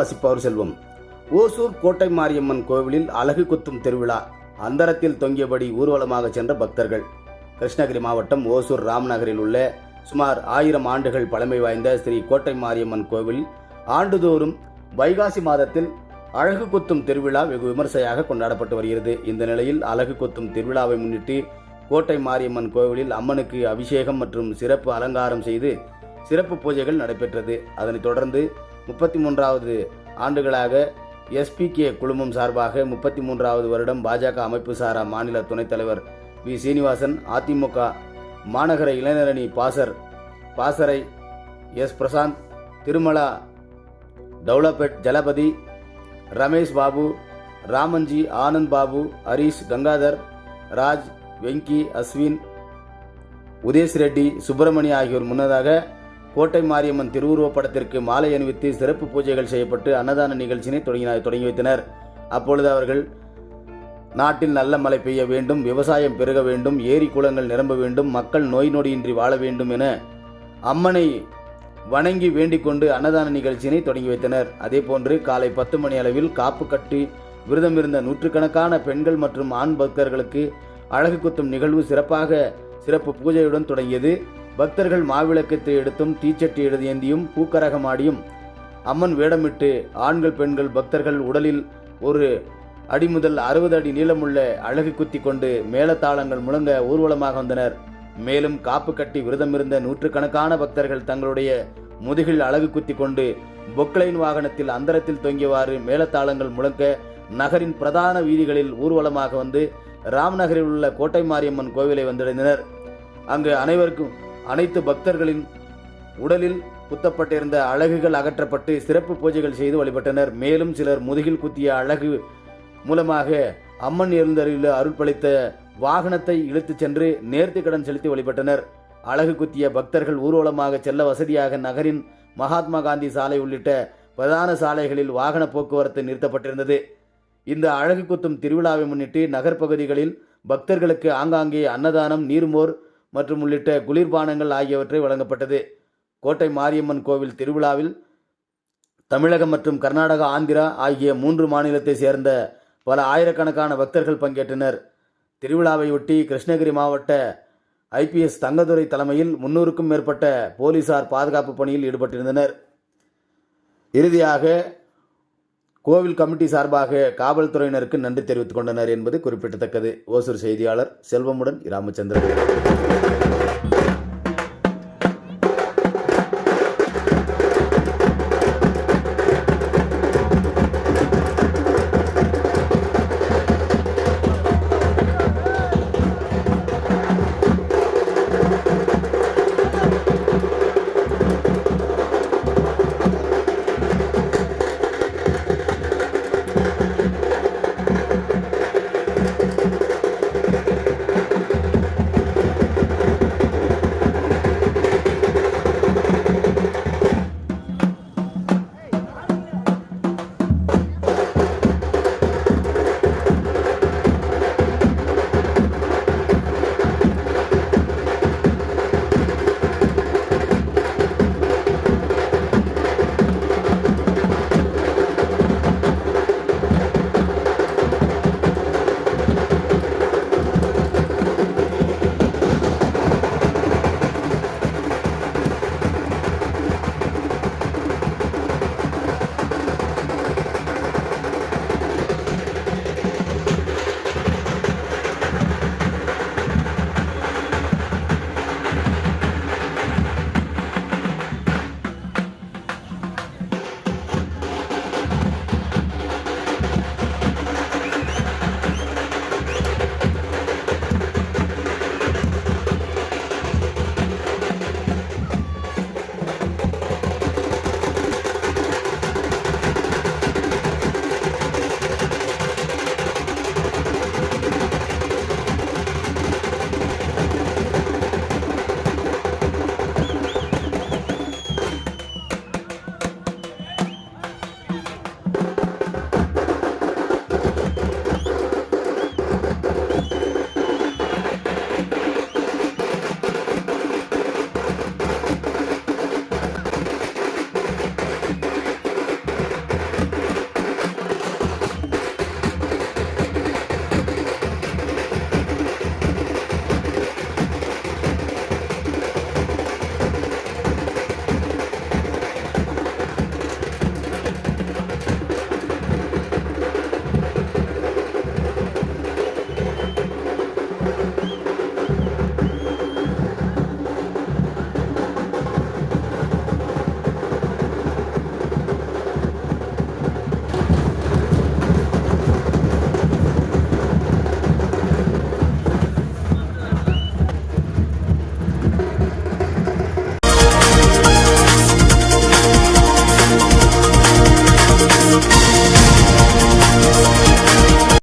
வாசிப்பவர் செல்வம். ஓசூர் கோட்டை மாரியம்மன் கோவிலில் அழகு குத்தும் திருவிழா அந்தரத்தில் தொங்கியபடி ஊர்வலமாக சென்ற பக்தர்கள். கிருஷ்ணகிரி மாவட்டம் ஓசூர் ராம்நகரில் உள்ள சுமார் ஆயிரம் ஆண்டுகள் பழமை வாய்ந்த ஸ்ரீ கோட்டை மாரியம்மன் கோவில் ஆண்டுதோறும் வைகாசி மாதத்தில் அழகு குத்தும் திருவிழா வெகு விமர்சையாக கொண்டாடப்பட்டு வருகிறது. இந்த நிலையில் அழகு குத்தும் திருவிழாவை முன்னிட்டு கோட்டை மாரியம்மன் கோவிலில் அம்மனுக்கு அபிஷேகம் மற்றும் சிறப்பு அலங்காரம் செய்து சிறப்பு பூஜைகள் நடைபெற்றது. அதனைத் தொடர்ந்து முப்பத்தி மூன்றாவது ஆண்டுகளாக எஸ்பிகே குழுமம் சார்பாக முப்பத்தி மூன்றாவது வருடம் பாஜக அமைப்பு சாரா மாநில துணைத் தலைவர் வி. சீனிவாசன் அதிமுக மாநகர இளைஞரணி பாசர் பாசறை எஸ். பிரசாந்த் திருமலா டவுலபெட் ஜலபதி ரமேஷ் பாபு ராமன்ஜி ஆனந்த் பாபு ஹரீஷ் கங்காதர் ராஜ் வெங்கி அஸ்வின் உதேஷ் ரெட்டி சுப்பிரமணி ஆகியோர் முன்னதாக கோட்டை மாரியம்மன் திருவுருவப் படத்திற்கு மாலை அணிவித்து சிறப்பு பூஜைகள் செய்யப்பட்டு அன்னதான நிகழ்ச்சியினை தொடங்கினார் தொடங்கி வைத்தனர். அப்பொழுது அவர்கள் நாட்டில் நல்ல மழை பெய்ய வேண்டும் விவசாயம் பெருக வேண்டும் ஏரி குளங்கள் நிரம்ப வேண்டும் மக்கள் நோய் நொடியின்றி வாழ வேண்டும் என அம்மனை வணங்கி வேண்டிக் கொண்டு அன்னதான நிகழ்ச்சியினை தொடங்கி வைத்தனர். அதேபோன்று காலை பத்து மணி அளவில் காப்பு கட்டி விரதமிருந்த நூற்றுக்கணக்கான பெண்கள் மற்றும் ஆண் பக்தர்களுக்கு அழகு குத்தும் நிகழ்வு சிறப்பாக சிறப்பு பூஜையுடன் தொடங்கியது. பக்தர்கள் மாவிளக்கத்தை எடுத்தும் தீச்சட்டி எழுதியேந்தியும் பூக்கரகம் ஆடியும். அம்மன் வேடமிட்டு ஆண்கள் பெண்கள் பக்தர்கள் உடலில் ஒரு அடி முதல் அறுபது அடி நீளமுள்ள அழகு குத்தி கொண்டு மேலத்தாளங்கள் முழங்க ஊர்வலமாக வந்தனர். மேலும் காப்பு கட்டி விரதமிருந்த நூற்றுக்கணக்கான பக்தர்கள் தங்களுடைய முதுகில் அழகு குத்தி கொண்டு பொக்லைன் வாகனத்தில் அந்தரத்தில் தொங்கியவாறு மேலத்தாளங்கள் முழங்க நகரின் பிரதான வீதிகளில் ஊர்வலமாக வந்து ராம்நகரில் உள்ள கோட்டை மாரியம்மன் கோவிலை வந்தடைந்தனர். அங்கு அனைவருக்கும் அனைத்து பக்தர்களின் உடலில் குத்தப்பட்டிருந்த அழகுகள் அகற்றப்பட்டு சிறப்பு பூஜைகள் செய்து வழிபட்டனர். மேலும் சிலர் முதுகில் குத்திய அழகு மூலமாக அம்மன் எழுந்தருளில் அருட்பளித்த வாகனத்தை இழுத்துச் சென்று நேர்த்தி கடன் செலுத்தி வழிபட்டனர். அழகு குத்திய பக்தர்கள் ஊர்வலமாக செல்ல வசதியாக நகரின் மகாத்மா காந்தி சாலை உள்ளிட்ட பிரதான சாலைகளில் வாகன போக்குவரத்து நிறுத்தப்பட்டிருந்தது. இந்த அழகு குத்தும் திருவிழாவை முன்னிட்டு நகர்ப்பகுதிகளில் பக்தர்களுக்கு ஆங்காங்கே அன்னதானம் நீர்மோர் மற்றும் உள்ளிட்ட குளிர்பானங்கள் ஆகியவற்றை வழங்கப்பட்டது. கோட்டை மாரியம்மன் கோவில் திருவிழாவில் தமிழகம் மற்றும் கர்நாடகா ஆந்திரா ஆகிய மூன்று மாநிலத்தை சேர்ந்த பல ஆயிரக்கணக்கான பக்தர்கள் பங்கேற்றனர். திருவிழாவையொட்டி கிருஷ்ணகிரி மாவட்ட ஐபிஎஸ் தங்கதுரை தலைமையில் முன்னூறுக்கும் மேற்பட்ட போலீசார் பாதுகாப்பு பணியில் ஈடுபட்டிருந்தனர். இறுதியாக கோவில் கமிட்டி சார்பாக காவல்துறையினருக்கு நன்றி தெரிவித்துக் கொண்டனர் என்பது குறிப்பிடத்தக்கது. ஓசூர் செய்தியாளர் செல்வமுடன் ராமச்சந்திரன்